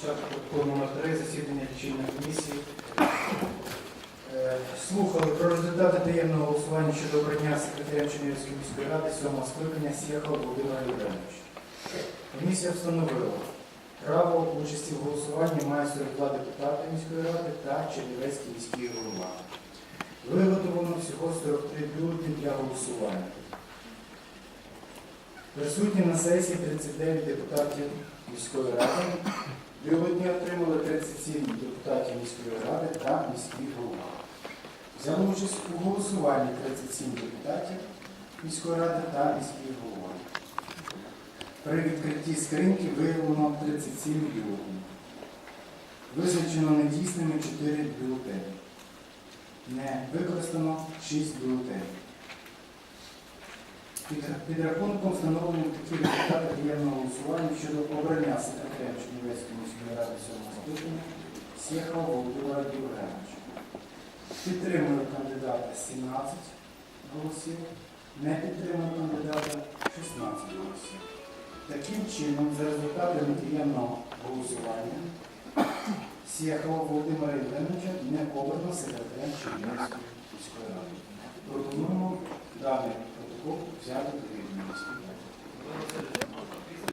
читати протокол номер 3 засідання лічильної комісії. Е, Слухали про результати таємного голосування щодо обрання секретаря Чернігівської міської ради 7 скликання Сєхова Володимира Євгеновича. Комісія встановила, право участі в голосуванні має 42 депутати міської ради та Чернівецький міський голова. Виготовлено всього 43 бюлетні для голосування. Присутні на сесії 39 депутатів міської ради. Бюлетні отримали 37 депутатів міської ради та міський голова. Взяли участь у голосуванні 37 депутатів міської ради та міський голова. При відкритті скриньки виявлено 37 бюлетнів. Визначено недійсними 4 бюлетені. Не використано 6 бюлетенів. Під, під рахунком встановлені такі результати таємного голосування щодо обрання секретаря Чернівецької міської ради 7 скликання Сєхова Володимира Євгеновича. Підтримує кандидата 17 голосів, не підтримує кандидата 16 голосів. Таким чином, за результатами таємного голосування, Сєхова Володимира Євгеновича не обрано секретарем Чернівецької міської ради.